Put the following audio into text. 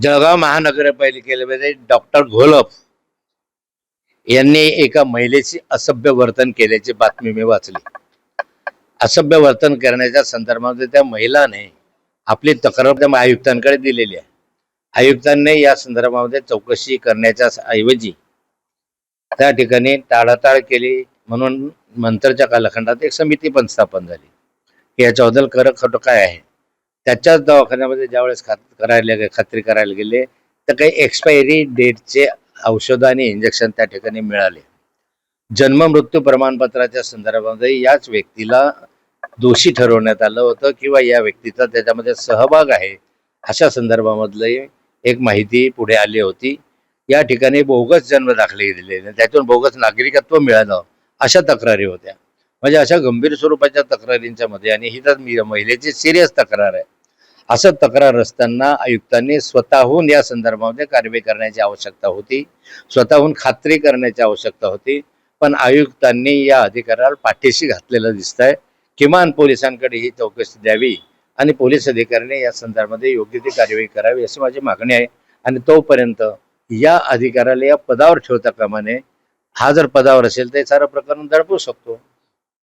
Jalgaon महानगरपालिकेमध्ये doctor Gholap यांनी एका महिलेची असभ्य वर्तन केल्याची बातमी मी वाचली. असभ्य वर्तन करण्याच्या संदर्भामध्ये त्या महिलाने आपली तक्रार त्या आयुक्तांकडे दिलेली आहे. आयुक्तांनी या संदर्भामध्ये चौकशी करण्याच्या ऐवजी त्या ठिकाणी टाळाटाळ केली म्हणून नंतरच्या कालखंडात एक समिती पण स्थापन झाली. याच्याबद्दल खरं खोटं काय आहे? त्याच्याच दवाखान्यामध्ये ज्यावेळेस खात करायला खात्री करायला गेले तर काही एक्सपायरी डेटचे औषधं आणि इंजेक्शन त्या ठिकाणी मिळाले. जन्म मृत्यू प्रमाणपत्राच्या संदर्भामध्ये याच व्यक्तीला दोषी ठरवण्यात आलं होतं किंवा या व्यक्तीचा त्याच्यामध्ये सहभाग आहे अशा संदर्भामधली एक माहिती पुढे आली होती. या ठिकाणी बोगस जन्म दाखले दिले त्यातून बोगस नागरिकत्व मिळालं अशा तक्रारी होत्या. म्हणजे अशा गंभीर स्वरूपाच्या तक्रारींच्या मध्ये आणि ही तर मी- महिलेची सिरियस तक्रार आहे. असं तक्रार असताना आयुक्तांनी स्वतःहून या संदर्भामध्ये कारवाई करण्याची आवश्यकता होती. स्वतःहून खात्री करण्याची आवश्यकता होती. पण आयुक्तांनी या अधिकाऱ्याला पाठीशी घातलेलं दिसत आहे किमान पोलिसांकडे ही चौकशी द्यावी आणि पोलीस अधिकाऱ्यांनी या संदर्भामध्ये योग्य ती कार्यवाही करावी अशी माझी मागणी आहे. आणि तोपर्यंत या अधिकाऱ्याला या पदावर ठेवता कामाने हा जर पदावर असेल तर सारं प्रकरण दडपू शकतो.